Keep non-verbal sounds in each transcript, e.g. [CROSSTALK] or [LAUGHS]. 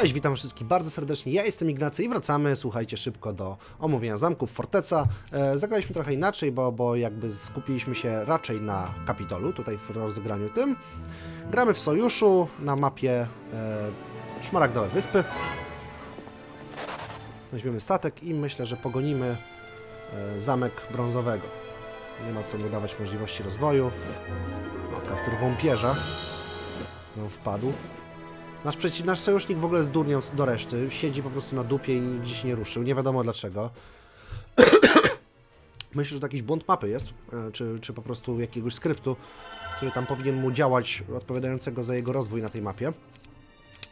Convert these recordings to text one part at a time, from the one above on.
Cześć, witam wszystkich bardzo serdecznie. Ja jestem Ignacy i wracamy, słuchajcie, szybko do omówienia zamków, forteca. E, zagraliśmy trochę inaczej, bo, bo jakby skupiliśmy się raczej na Kapitolu, tutaj w rozegraniu tym. Gramy w sojuszu na mapie e, Szmaragdowe Wyspy. Weźmiemy statek i myślę, że pogonimy e, zamek brązowego. Nie ma co mu dawać możliwości rozwoju. Kaptur wąpierza. No, wpadł. Nasz, przeci- nasz sojusznik w ogóle zdurniał do reszty. Siedzi po prostu na dupie i nigdzie się nie ruszył. Nie wiadomo dlaczego. [CLEARS THROAT] Myślę, że to jakiś błąd mapy jest, e, czy, czy po prostu jakiegoś skryptu, który tam powinien mu działać, odpowiadającego za jego rozwój na tej mapie.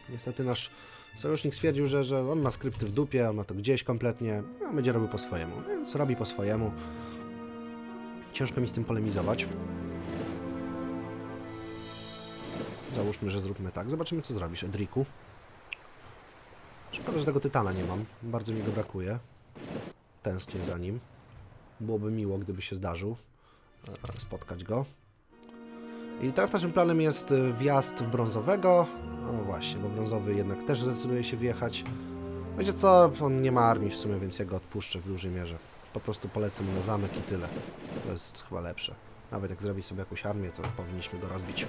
Niestety nasz sojusznik stwierdził, że, że on ma skrypty w dupie, on ma to gdzieś kompletnie, a będzie robił po swojemu. Więc robi po swojemu. Ciężko mi z tym polemizować. Załóżmy, że zróbmy tak. Zobaczymy, co zrobisz, Edriku. Szkoda, że tego tytana nie mam. Bardzo mi go brakuje. Tęsknię za nim. Byłoby miło, gdyby się zdarzył e, spotkać go. I teraz naszym planem jest e, wjazd w brązowego. No właśnie, bo brązowy jednak też zdecyduje się wjechać. Wiecie co, on nie ma armii w sumie, więc ja go odpuszczę w dużej mierze. Po prostu polecę mu na zamek i tyle. To jest chyba lepsze. Nawet jak zrobi sobie jakąś armię, to powinniśmy go rozbić.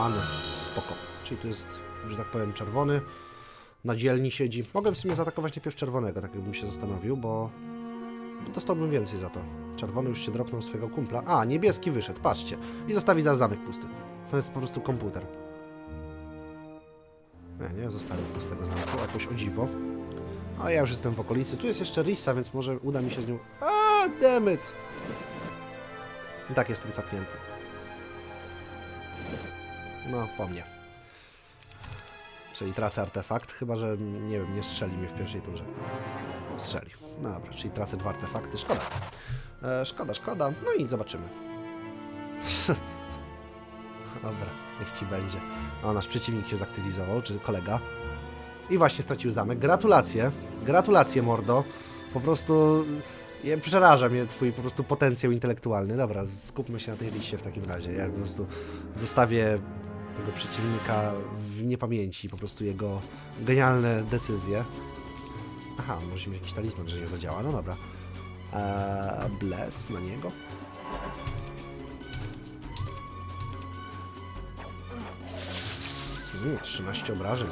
Many, spoko. Czyli tu jest, że tak powiem, czerwony. Na dzielni siedzi. Mogę w sumie zaatakować najpierw czerwonego, tak jakbym się zastanowił, bo dostałbym więcej za to. Czerwony już się dropnął swojego kumpla. A, niebieski wyszedł, patrzcie. I zostawi za zamek pusty. To jest po prostu komputer. Nie, nie zostawił pustego zamku, jakoś o dziwo. Ale ja już jestem w okolicy. Tu jest jeszcze Rissa, więc może uda mi się z nią... A, demet! Tak jestem capnięty. No, po mnie. Czyli tracę artefakt, chyba że, nie wiem, nie strzeli mnie w pierwszej turze. Strzelił. No dobra, czyli tracę dwa artefakty, szkoda. E, szkoda, szkoda. No i zobaczymy. [LAUGHS] dobra, niech ci będzie. O, nasz przeciwnik się zaktywizował, czy kolega. I właśnie stracił zamek. Gratulacje. Gratulacje, mordo. Po prostu... Ja, przeraża mnie twój po prostu potencjał intelektualny. Dobra, skupmy się na tej liście w takim razie. Ja po prostu zostawię tego przeciwnika w niepamięci, po prostu jego genialne decyzje. Aha, może mieć jakiś talizman, że nie zadziała. No dobra. Eee, bless na niego. Mm, 13 obrażeń.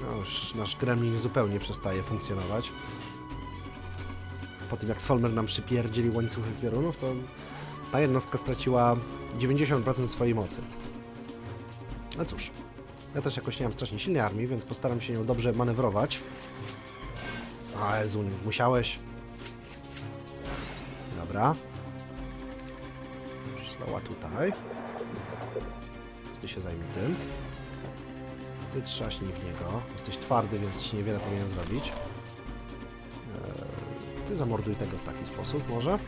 No, nasz gremlin zupełnie przestaje funkcjonować. Po tym jak Solmer nam przypierdzieli łańcuchy piorunów, to ta jednostka straciła 90% swojej mocy. No cóż, ja też jakoś nie mam strasznie silnej armii, więc postaram się nią dobrze manewrować. A Jezu, musiałeś. Dobra. Slowa tutaj. Ty się zajmij tym. Ty trzaśnij w niego. Jesteś twardy, więc ci niewiele powinien zrobić. Ty zamorduj tego w taki sposób może.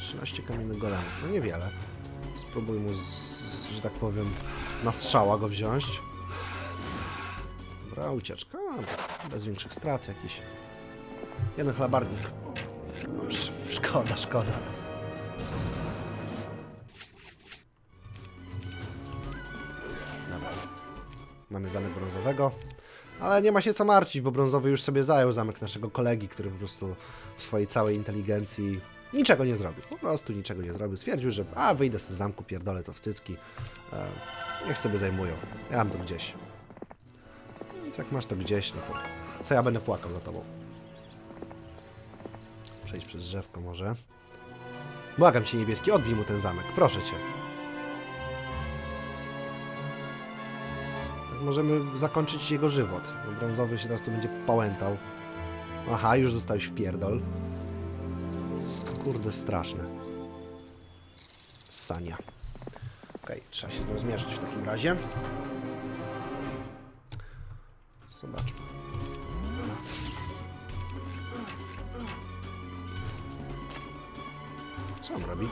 13 kamiennych golemów. No niewiele. Spróbuj mu, z, że tak powiem, na strzała go wziąć. Dobra, ucieczka. Bez większych strat jakiś. Jeden chlabarnik. No, sz- szkoda, szkoda. Dobra. Mamy zamek brązowego. Ale nie ma się co martwić, bo brązowy już sobie zajął zamek naszego kolegi, który po prostu w swojej całej inteligencji niczego nie zrobił. Po prostu niczego nie zrobił. Stwierdził, że a wyjdę z zamku, pierdolę to w cycki. E, niech sobie zajmują. Ja mam to gdzieś. Więc jak masz to gdzieś, no to co ja będę płakał za tobą? Przejdź przez drzewko może. Błagam cię niebieski, odbij mu ten zamek, proszę cię. Możemy zakończyć jego żywot. Brązowy się teraz tu będzie pałętał. Aha, już zostałeś w pierdol. Kurde, straszne. Sania. Okej, trzeba się z nią zmierzyć w takim razie. Zobaczmy. Co on robi?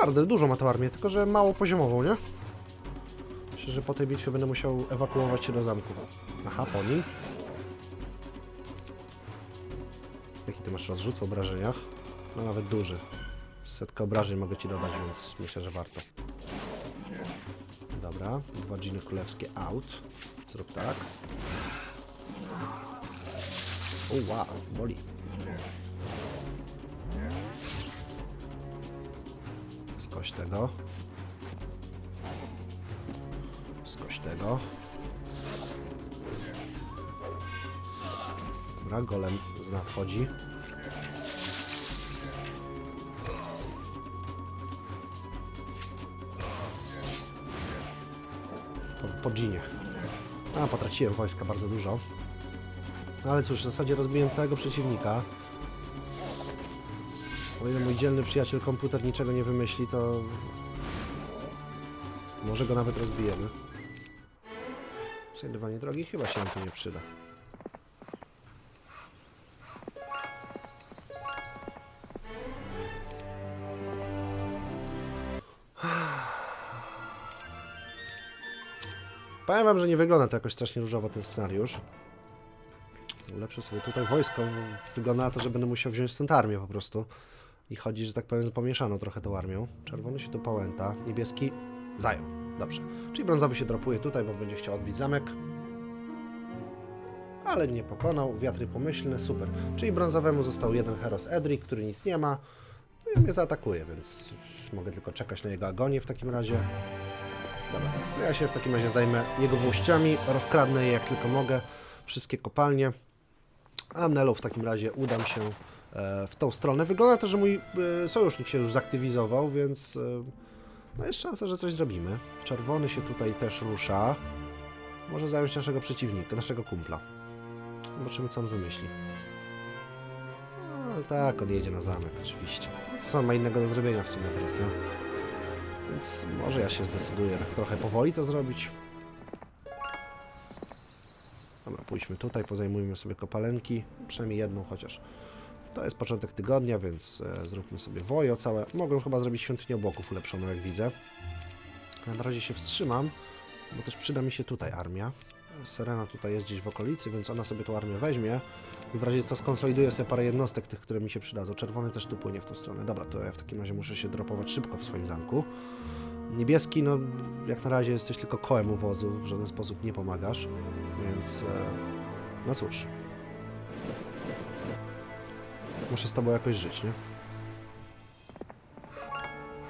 Twardy, dużo ma tą armię, tylko że mało poziomową, nie? Myślę, że po tej bitwie będę musiał ewakuować się do zamku. Aha, po nim. Jaki ty masz rozrzut w obrażeniach? No nawet duży. Setkę obrażeń mogę ci dodać, więc myślę, że warto. Dobra, dwa dżiny królewskie out. Zrób tak. O wow, boli. Skoś tego. Skoś tego. Dobra, golem nadchodzi. Po, po dżinie. A, potraciłem wojska bardzo dużo. No ale cóż, w zasadzie rozbiłem całego przeciwnika. O ile mój dzielny przyjaciel komputer niczego nie wymyśli, to... Może go nawet rozbijemy. Znajdowanie drogi chyba się nam tu nie przyda. Powiem wam, że nie wygląda to jakoś strasznie różowo ten scenariusz. Ulepszę sobie tutaj wojsko. Wygląda na to, że będę musiał wziąć stąd armię po prostu. I chodzi, że tak powiem, z pomieszaną trochę tą armią. Czerwony się tu pałęta, niebieski zajął. Dobrze. Czyli brązowy się dropuje tutaj, bo będzie chciał odbić zamek. Ale nie pokonał. Wiatry pomyślne, super. Czyli brązowemu został jeden Heros Edric, który nic nie ma. No i mnie zaatakuje, więc mogę tylko czekać na jego agonię w takim razie. Dobra, ja się w takim razie zajmę jego włościami, rozkradnę je jak tylko mogę, wszystkie kopalnie, a Nelu w takim razie udam się w tą stronę. Wygląda to, że mój e, sojusznik się już zaktywizował, więc e, no jest szansa, że coś zrobimy. Czerwony się tutaj też rusza. Może zająć naszego przeciwnika, naszego kumpla. Zobaczymy, co on wymyśli. No tak, on jedzie na zamek, oczywiście. Co ma innego do zrobienia w sumie teraz, nie? Więc może ja się zdecyduję tak trochę powoli to zrobić. Dobra, pójdźmy tutaj, pozajmujmy sobie kopalenki, przynajmniej jedną chociaż. To jest początek tygodnia, więc e, zróbmy sobie wojo całe. Mogę chyba zrobić świątynię obłoków ulepszoną, jak widzę. Na razie się wstrzymam, bo też przyda mi się tutaj armia. Serena tutaj jest gdzieś w okolicy, więc ona sobie tą armię weźmie i w razie co skonsoliduje sobie parę jednostek tych, które mi się przydadzą. Czerwony też tu płynie w tą stronę. Dobra, to ja w takim razie muszę się dropować szybko w swoim zamku. Niebieski, no jak na razie jesteś tylko kołem u wozu, w żaden sposób nie pomagasz, więc e, no cóż. Muszę z tobą jakoś żyć, nie?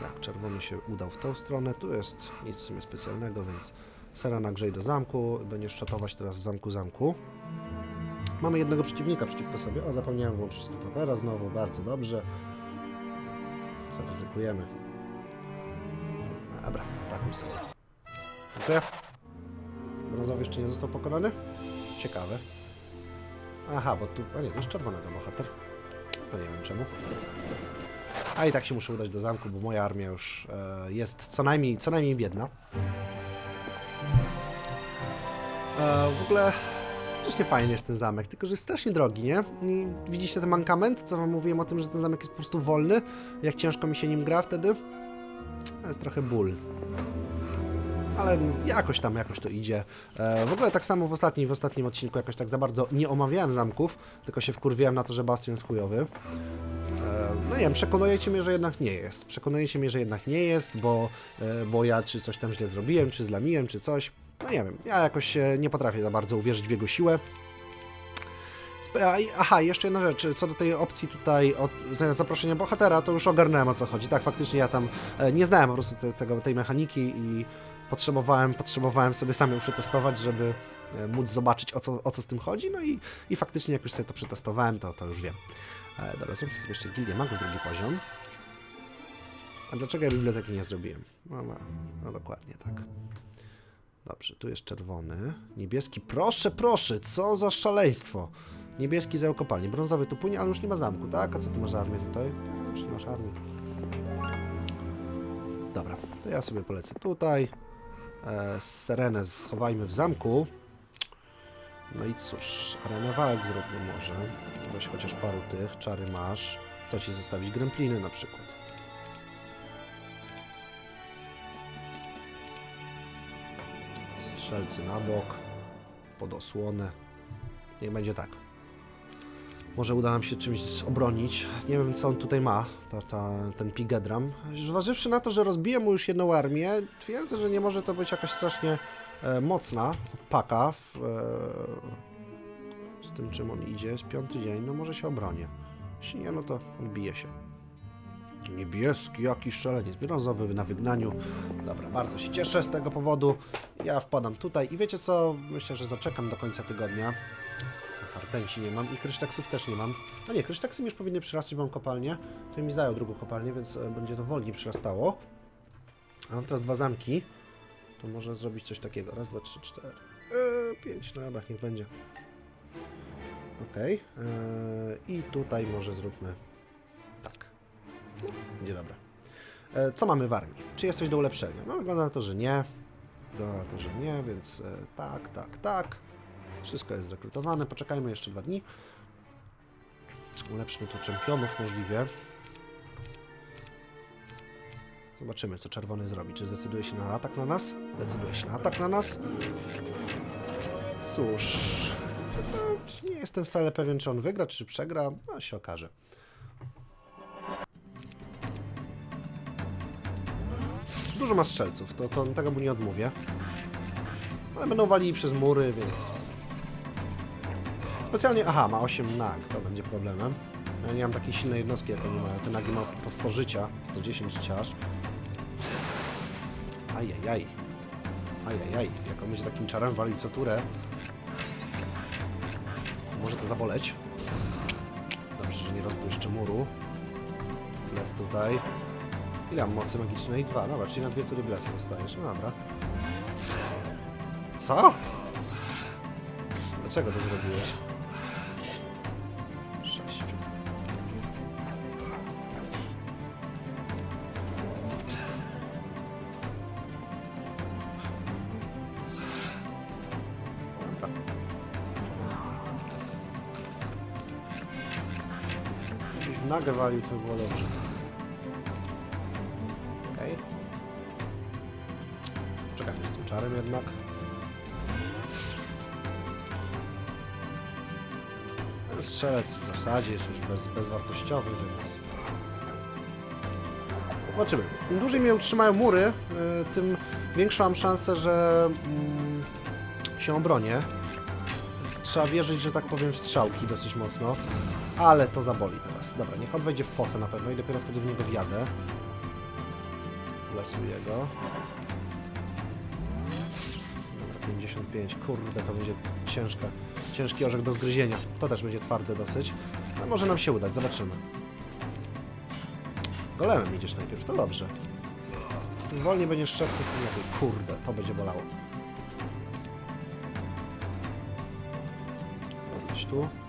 Tak, czerwony się udał w tą stronę, tu jest nic w sumie specjalnego, więc Sera nagrzej do zamku, będziesz szatować teraz w zamku zamku. Mamy jednego przeciwnika przeciwko sobie. O, zapomniałem włączyć stopera znowu, bardzo dobrze. Zaryzykujemy. Dobra, atakuj sobie. Dziękuję. Brązowy jeszcze nie został pokonany? Ciekawe. Aha, bo tu... A nie, jest czerwonego bohater. No nie wiem czemu. A i tak się muszę udać do zamku, bo moja armia już e, jest co najmniej, co najmniej biedna. E, w ogóle strasznie fajny jest ten zamek, tylko że jest strasznie drogi, nie? I widzicie ten mankament, co wam mówiłem o tym, że ten zamek jest po prostu wolny? Jak ciężko mi się nim gra wtedy? To jest trochę ból. Ale jakoś tam, jakoś to idzie. E, w ogóle tak samo w ostatnim, w ostatnim odcinku jakoś tak za bardzo nie omawiałem zamków, tylko się wkurwiłem na to, że Bastion jest chujowy. E, no nie wiem, przekonujecie mnie, że jednak nie jest. Przekonujecie mnie, że jednak nie jest, bo, e, bo ja czy coś tam źle zrobiłem, czy zlamiłem, czy coś. No nie wiem, ja jakoś nie potrafię za bardzo uwierzyć w jego siłę. Aha, jeszcze jedna rzecz, co do tej opcji tutaj od zaproszenia bohatera, to już ogarnąłem o co chodzi. Tak, faktycznie ja tam e, nie znałem po prostu te, tego, tej mechaniki i potrzebowałem, potrzebowałem sobie sam ją przetestować, żeby e, móc zobaczyć o co, o co z tym chodzi, no i, i faktycznie jak już sobie to przetestowałem, to, to już wiem. E, dobra, zróbmy sobie jeszcze gildię magów drugi poziom. A dlaczego ja biblioteki nie zrobiłem? No, no, no dokładnie tak. Dobrze, tu jest czerwony. Niebieski, proszę, proszę, co za szaleństwo. Niebieski zajął kopalnię. Brązowy tu płynie, ale już nie ma zamku, tak? A co ty masz armię tutaj? Już nie masz armii. Dobra, to ja sobie polecę tutaj. E, Serenę schowajmy w zamku. No i cóż, arenę walk może. Weź chociaż paru tych, czary masz. Co ci zostawić? Grempliny na przykład. Strzelcy na bok, pod osłonę. Niech będzie tak. Może uda nam się czymś obronić. Nie wiem, co on tutaj ma, ta, ta, ten Pigedram. Zważywszy na to, że rozbiję mu już jedną armię, twierdzę, że nie może to być jakaś strasznie e, mocna paka w, e, z tym, czym on idzie. Jest piąty dzień, no może się obronię. Jeśli nie, no to odbije się. Niebieski, jaki szaleniec, brązowy na wygnaniu. Dobra, bardzo się cieszę z tego powodu. Ja wpadam tutaj i wiecie co? Myślę, że zaczekam do końca tygodnia. Hartensi nie mam i krysztaksów też nie mam. A nie, krysztaksy mi już powinny przyrastać, bo mam kopalnię. To mi zajął drugą kopalnię, więc e, będzie to wolniej przyrastało. A mam teraz dwa zamki. To może zrobić coś takiego. Raz, dwa, trzy, cztery. Eee, pięć, no dobra, niech będzie. Okej. Eee, I tutaj może zróbmy tak. Będzie dobra. E, co mamy w armii? Czy jest coś do ulepszenia? No wygląda na to, że nie. Wygląda na to, że nie, więc e, tak, tak, tak. Wszystko jest zrekrutowane. Poczekajmy jeszcze dwa dni. Ulepszmy tu czempionów możliwie. Zobaczymy, co czerwony zrobi. Czy zdecyduje się na atak na nas? Decyduje się na atak na nas. Cóż, nie jestem wcale pewien, czy on wygra, czy przegra. No, się okaże. Dużo ma strzelców, to, to tego mu nie odmówię. Ale będą walili przez mury, więc... Specjalnie... Aha, ma 8 nag, to będzie problemem. Ja nie mam takiej silnej jednostki, jak oni mają. Te nagi ma po 100 życia, 110 życia aż. Ajajaj. Ajajaj. Jak on będzie takim czarem walił co turę, może to zaboleć. Dobrze, że nie rozbłyszczę muru. Jest tutaj. Ile mam mocy magicznej? Dwa. Dobra, czyli na dwie tury blesa dostajesz. No dobra. Co? Dlaczego to zrobiłeś? Nagę walił, to by było dobrze. Okej. Czekajmy z tym czarem jednak. Strzelec w zasadzie jest już bez, bezwartościowy, więc... Zobaczymy. Im dłużej mnie utrzymają mury, y, tym większą mam szansę, że mm, się obronię. Trzeba wierzyć, że tak powiem, w strzałki dosyć mocno. Ale to zaboli teraz. Dobra, niech on wejdzie w fosę na pewno i dopiero wtedy w niego wjadę. Lesuję go. Dobra, 55. Kurde, to będzie ciężka, ciężki orzech do zgryzienia. To też będzie twarde dosyć. Ale może nam się udać, zobaczymy. Golemem idziesz najpierw, to dobrze. Im wolniej będziesz szedł. Kurde, to będzie bolało. Podnieś tu.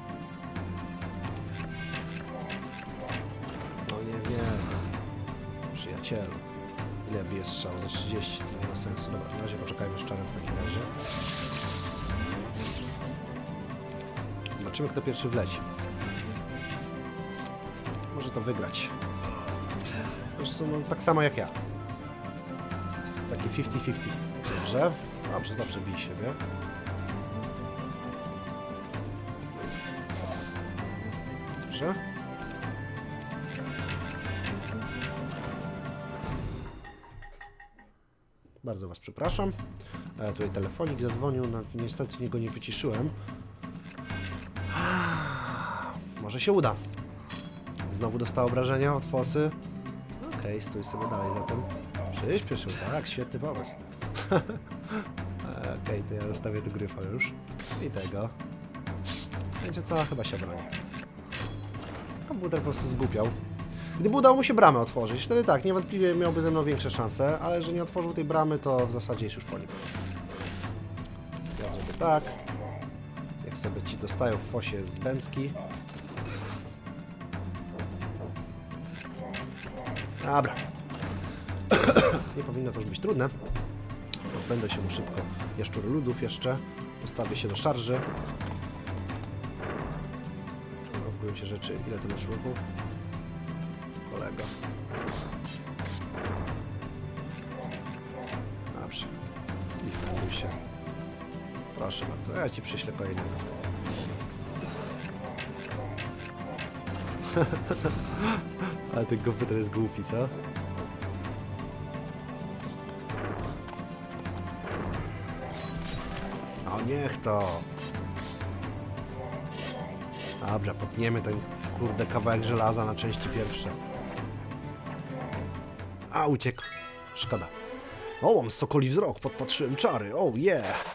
Przyjacielu. Ile bije strzał? Za 30. To nie ma sensu. Dobra, na razie poczekajmy z czarem w takim razie. Zobaczymy, kto pierwszy wleci. Może to wygrać. Zresztą no, tak samo jak ja. Jest takie 50-50. Drzew. Dobrze, dobrze bij siebie. Dobrze. Bardzo Was przepraszam. E, tutaj telefonik zadzwonił, no, niestety go nie wyciszyłem. Może się uda. Znowu dostał obrażenia od fosy. Okej, stój sobie dalej zatem. Przyspieszył, tak, świetny pomysł. [LAUGHS] Okej, to ja zostawię tu gryfa już. I tego. Wiecie co? Chyba się broni. Komputer po prostu zgłupiał. Gdyby udało mu się bramę otworzyć, wtedy tak, niewątpliwie miałby ze mną większe szanse, ale że nie otworzył tej bramy, to w zasadzie jest już po nim. Ja zrobię tak. Jak sobie ci dostają w fosie bęcki. Dobra. [COUGHS] nie powinno to już być trudne. Pozbędę się mu szybko jaszczur ludów jeszcze. Postawię się do szarży. W gruncie rzeczy, ile to masz? Kolego. Dobrze. Wpływ się. Proszę bardzo, ja ci przyślę kolejnego. [LAUGHS] Ale ten komputer jest głupi, co? O, niech to. Dobra, potniemy ten kurde kawałek żelaza na części pierwsze. A, uciekł. Szkoda. O, mam sokoli wzrok, podpatrzyłem czary, oh yeah.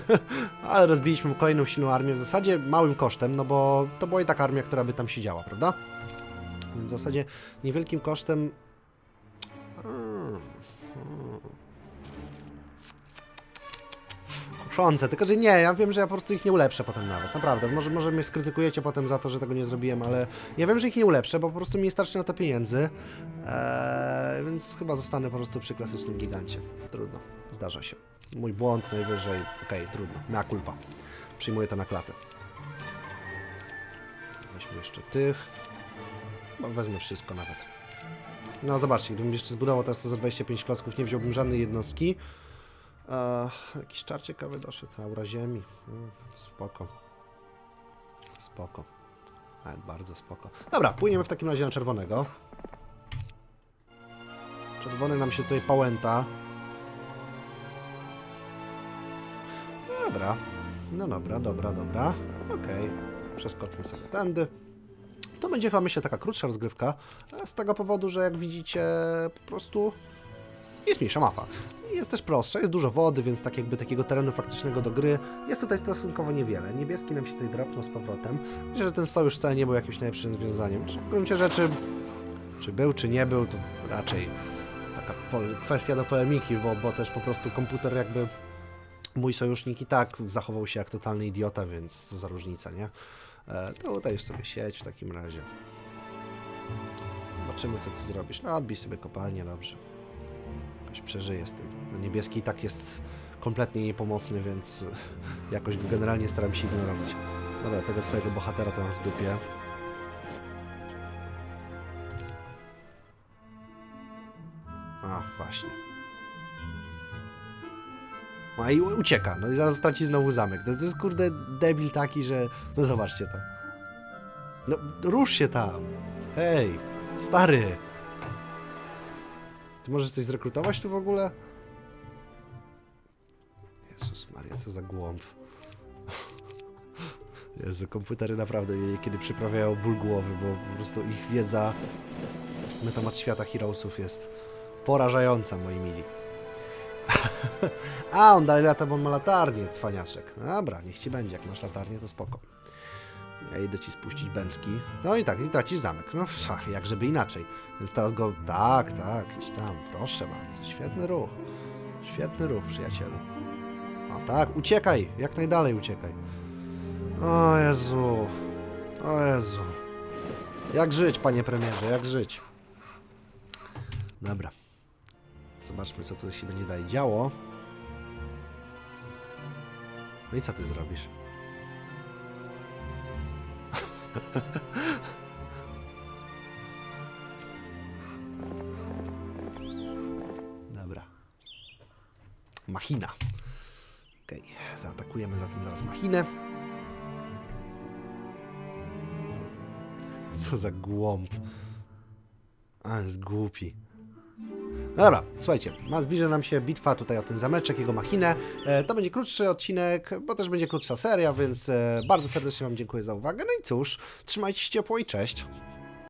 [LAUGHS] Ale rozbiliśmy kolejną silną armię, w zasadzie małym kosztem, no bo to była i taka armia, która by tam siedziała, prawda? Więc w zasadzie niewielkim kosztem... Hmm. Kuszące, tylko że nie, ja wiem, że ja po prostu ich nie ulepszę potem nawet, naprawdę. Może, może mnie skrytykujecie potem za to, że tego nie zrobiłem, ale ja wiem, że ich nie ulepszę, bo po prostu mi nie starczy na to pieniędzy, eee, więc chyba zostanę po prostu przy klasycznym gigancie. Trudno, zdarza się. Mój błąd najwyżej, okej, trudno, mea culpa. Przyjmuję to na klatę. Weźmy jeszcze tych. Chyba wezmę wszystko nawet. No zobaczcie, gdybym jeszcze zbudował teraz to za 25 klocków, nie wziąłbym żadnej jednostki. Eee, jakiś czar ciekawy doszedł, aura ziemi. Mm, spoko. Spoko. Ale bardzo spoko. Dobra, płyniemy w takim razie na czerwonego. Czerwony nam się tutaj pałęta. Dobra. No dobra, dobra, dobra. Okej. Przeskoczmy sobie tędy. To będzie chyba myślę taka krótsza rozgrywka, e, z tego powodu, że jak widzicie po prostu jest mniejsza mapa. Jest też prostsza, jest dużo wody, więc tak jakby takiego terenu faktycznego do gry jest tutaj stosunkowo niewiele. Niebieski nam się tutaj drapnął z powrotem. Myślę, że ten sojusz wcale nie był jakimś najlepszym rozwiązaniem. Czy w gruncie rzeczy, czy był, czy nie był, to raczej taka kwestia do polemiki, bo, bo też po prostu komputer jakby mój sojusznik i tak zachował się jak totalny idiota, więc co za różnica, nie? E, to już sobie sieć w takim razie. Zobaczymy, co ty zrobisz. No, odbij sobie kopalnię, dobrze. Jakoś przeżyję z tym. No, niebieski i tak jest kompletnie niepomocny, więc e, jakoś generalnie staram się ignorować. Dobra, tego twojego bohatera to mam w dupie. A, właśnie. A i ucieka, no i zaraz straci znowu zamek. To jest kurde debil taki, że... No zobaczcie to. No, rusz się tam. Hej, stary. Ty możesz coś zrekrutować tu w ogóle? Jezus Maria, co za głąb. [LAUGHS] Jezu, komputery naprawdę mnie przyprawiają ból głowy, bo po prostu ich wiedza na temat świata Heroesów jest porażająca, moi mili. [LAUGHS] A, on dalej lata, bo on ma latarnię, cwaniaczek. Dobra, niech ci będzie, jak masz latarnię, to spoko. Ja idę ci spuścić bęcki. No i tak, i tracisz zamek. No, [LAUGHS] ach, jak żeby inaczej. Więc teraz go... Tak, tak, idź tam, proszę bardzo. Świetny ruch. Świetny ruch, przyjacielu. O tak, uciekaj, jak najdalej uciekaj. O Jezu. O Jezu. Jak żyć, panie premierze, jak żyć? Dobra. Zobaczmy, co tu się będzie dalej działo. No i co ty zrobisz? Dobra. Machina. Okej, zaatakujemy zatem zaraz machinę. Co za głąb. A, jest głupi. No Dobra, słuchajcie, ma zbliża nam się bitwa tutaj o ten zameczek, jego machinę. E, to będzie krótszy odcinek, bo też będzie krótsza seria, więc e, bardzo serdecznie Wam dziękuję za uwagę. No i cóż, trzymajcie się ciepło i cześć.